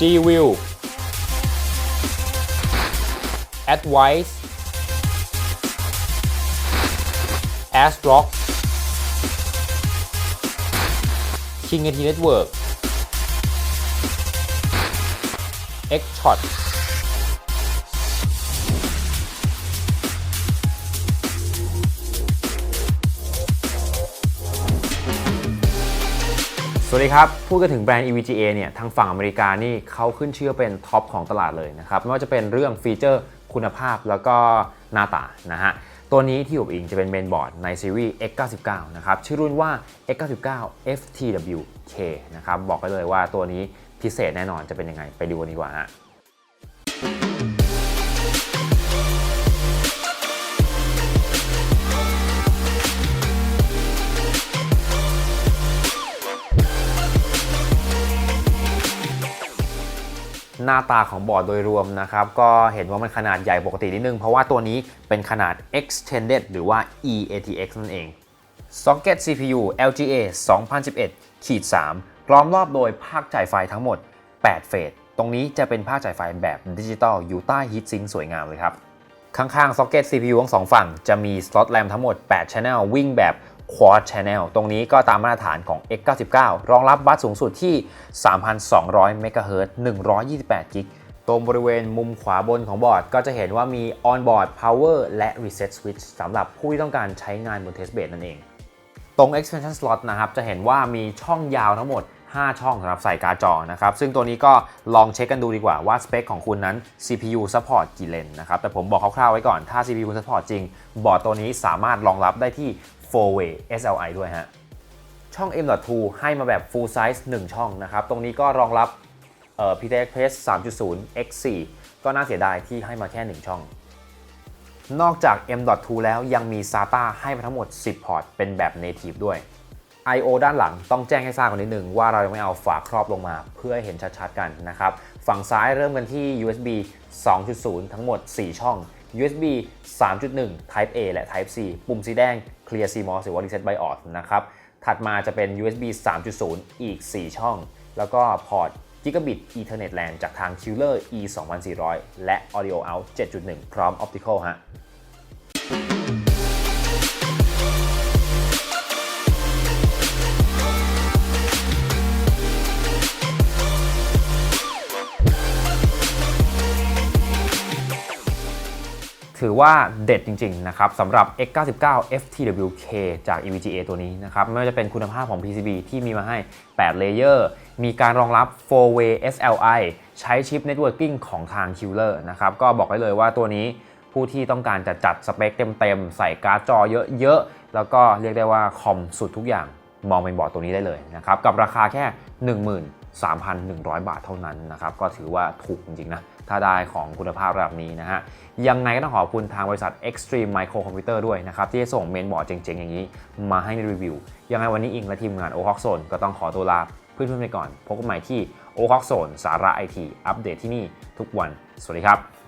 G-View Advice ASRock King AT Network X-Shot สวัสดีครับ พูดกันถึงแบรนด์ EVGA เนี่ยทางฝั่งอเมริกานี่เขาขึ้นชื่อเป็นท็อปของตลาดเลยนะครับ ไม่ว่าจะเป็นเรื่องฟีเจอร์คุณภาพแล้วก็หน้าตานะฮะ ตัวนี้ที่อบอิงจะเป็นเมนบอร์ดในซีรีส์ X99 นะครับ ชื่อรุ่นว่า X99 FTWK นะครับ บอกไปเลยว่าตัวนี้พิเศษแน่นอนจะเป็นยังไง ไปดูกันดีกว่าฮะ หน้าตาของบอร์ดโดยรวมนะครับ ก็เห็นว่ามันขนาดใหญ่ปกตินิดนึง เพราะว่าตัวนี้เป็นขนาด extended หรือว่า eATX นั่นเอง Socket CPU LGA 2011ขีด3ล้อมรอบโดยภาคจ่ายไฟทั้งหมด 8 เฟส ตรงนี้จะเป็นภาคจ่ายไฟแบบดิจิตอลอยู่ใต้ฮีทซิงสวยงามเลยครับ ข้างๆ Socket CPU ทั้งสองฝั่งจะมีสล็อตแรมทั้งหมด 8 Channel วิ่งแบบ Quad Channel ตรงนี้ก็ตามมาตรฐานของ X99 รองรับบัสสูงสุดที่ 3,200 MHz 128 g b ตรงบริเวณมุมขวาบนของบอร์ด ก็จะเห็นว่ามี On-board Power และ Reset Switch สำหรับผู้ที่ต้องการใช้งานบน Test Bed นั่นเอง ตรง expansion slot นะครับ จะเห็นว่ามีช่องยาวทั้งหมด 5 ช่องสำหรับใส่การ์ดจอนะครับ ซึ่งตัวนี้ก็ลองเช็คกันดูดีกว่าว่าสเปคของคุณนั้น CPU support กี่เลนนะครับ แต่ผมบอกคร่าวๆไว้ก่อน ถ้า CPU support จริง บอร์ดตัวนี้สามารถรองรับได้ที่ 4-way SLI ด้วยฮะ ช่อง M.2 ให้มาแบบ full size 1 ช่องนะครับ ตรงนี้ก็รองรับเอ่อ PCI Express 3.0 X4 ก็น่าเสียดายที่ให้มาแค่ 1 ช่อง นอกจาก M.2 แล้วยังมี SATA ให้มาทั้งหมด 10 พอร์ต เป็นแบบ native ด้วย I/O ด้านหลังต้องแจ้งให้ทราบกันนิดนึงว่าเรายังไม่เอาฝาครอบลงมาเพื่อให้เห็นชัดๆกันนะครับ ฝั่งซ้ายเริ่มกันที่ USB 2.0 ทั้งหมด 4 ช่อง USB 3.1 Type A และ Type C ปุ่มสีแดง Clear CMOS หรือว่า Reset BIOS นะครับ ถัดมาจะเป็น USB 3.0 อีก 4 ช่อง แล้วก็พอร์ต Gigabit Ethernet LAN จากทาง Killer E 2400และ Audio Out 7.1 พร้อม Optical ฮะ ถือว่าเด็ดจริงๆนะครับสำหรับ X99 FTWK จาก EVGA ตัวนี้นะครับไม่ว่าจะเป็นคุณภาพของ PCB ที่มีมาให้ 8 เลเยอร์มีการรองรับ 4-way SLI ใช้ชิป Networking ของทาง Killer นะครับก็บอกได้เลยว่าตัวนี้ผู้ที่ต้องการจะจัดสเปคเต็มๆ ใส่การ์ดจอเยอะๆ แล้วก็เรียกได้ว่าคอมสุดทุกอย่างมองเป็นบอร์ดตัวนี้ได้เลยนะครับกับราคาแค่ 3,100 บาทเท่านั้นนะครับก็ถือว่าถูกจริงๆนะถ้าได้ของคุณภาพระดับนี้นะฮะยังไงก็ต้องขอบคุณทางบริษัท Extreme Micro Computer ด้วยนะครับที่ส่งเมนบอร์ดเจ๋งๆ อย่างนี้มาให้ในรีวิว ยังไงวันนี้อิงและทีมงาน o h o k Zone ก็ต้องขอตัวลาเพื่อนๆไปก่อน พบกันใหม่ที่ o h o k Zone สาระไอทีอัปเดตที่นี่ทุกวัน สวัสดีครับ